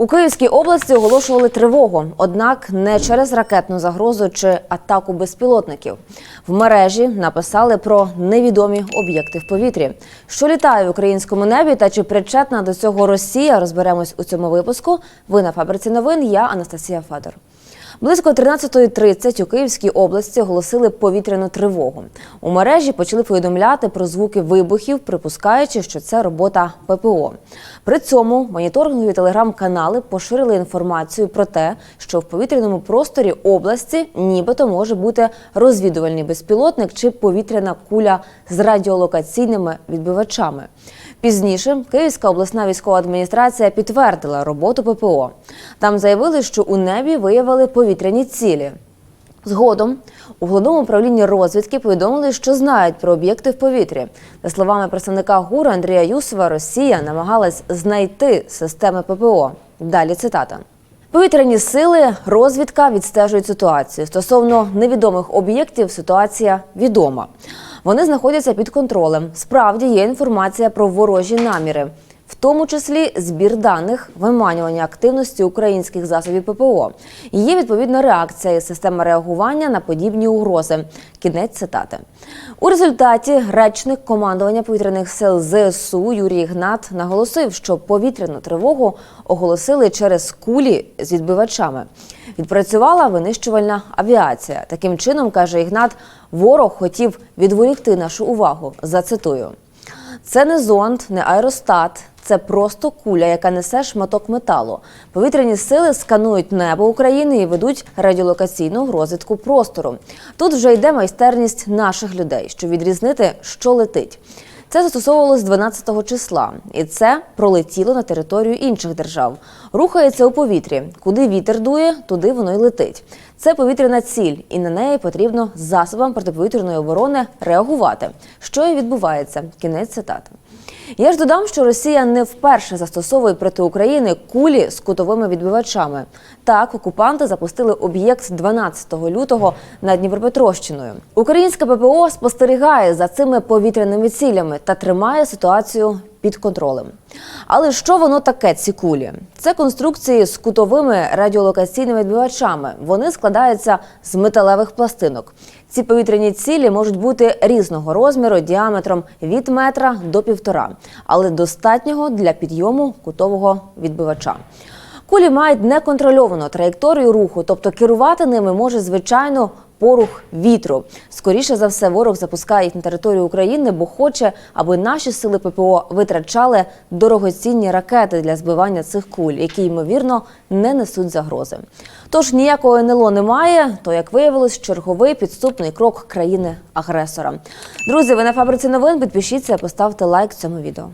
У Київській області оголошували тривогу, однак не через ракетну загрозу чи атаку безпілотників. В мережі написали про невідомі об'єкти в повітрі. Що літає в українському небі та чи причетна до цього Росія? Розберемось у цьому випуску. Ви на фабриці новин. Я Анастасія Федор. Близько 13.30 у Київській області оголосили повітряну тривогу. У мережі почали повідомляти про звуки вибухів, припускаючи, що це робота ППО. При цьому моніторингові телеграм-канали поширили інформацію про те, що в повітряному просторі області нібито може бути розвідувальний безпілотник чи повітряна куля з радіолокаційними відбивачами. Пізніше Київська обласна військова адміністрація підтвердила роботу ППО. Там заявили, що у небі виявили повітряні цілі. Згодом у головному управлінні розвідки повідомили, що знають про об'єкти в повітрі. За словами представника ГУР Андрія Юсова, Росія намагалась знайти системи ППО. Далі цитата. Повітряні сили, розвідка відстежують ситуацію. Стосовно невідомих об'єктів ситуація відома. Вони знаходяться під контролем. Справді є інформація про ворожі наміри, в тому числі збір даних, виманювання активності українських засобів ППО. Є відповідна реакція і система реагування на подібні угрози. Кінець цитати. У результаті речник командування повітряних сил ЗСУ Юрій Ігнат наголосив, що повітряну тривогу оголосили через кулі з відбивачами. Відпрацювала винищувальна авіація. Таким чином, каже Ігнат, ворог хотів відволікти нашу увагу. Зацитую. Це не зонд, не аеростат. Це просто куля, яка несе шматок металу. Повітряні сили сканують небо України і ведуть радіолокаційну розвідку простору. Тут вже йде майстерність наших людей, щоб відрізнити, що летить. Це застосовувалось 12 числа, і це пролетіло на територію інших держав. Рухається у повітрі. Куди вітер дує, туди воно й летить. Це повітряна ціль, і на неї потрібно засобам протиповітряної оборони реагувати. Що і відбувається. Кінець цитати. Я ж додам, що Росія не вперше застосовує проти України кулі з кутовими відбивачами. Так, окупанти запустили об'єкт 12 лютого над Дніпропетровщиною. Українське ППО спостерігає за цими повітряними цілями та тримає ситуацію під контролем. Але що воно таке, ці кулі? Це конструкції з кутовими радіолокаційними відбивачами. Вони складаються з металевих пластинок. Ці повітряні цілі можуть бути різного розміру, діаметром від метра до півтора, але достатнього для підйому кутового відбивача. Кулі мають неконтрольовану траєкторію руху, тобто керувати ними може звичайно порух вітру. Скоріше за все, ворог запускає їх на територію України, бо хоче, аби наші сили ППО витрачали дорогоцінні ракети для збивання цих куль, які ймовірно не несуть загрози. Тож ніякого НЛО немає. То як виявилось, черговий підступний крок країни-агресора. Друзі, ви на фабриці новин. Підпишіться, поставте лайк цьому відео.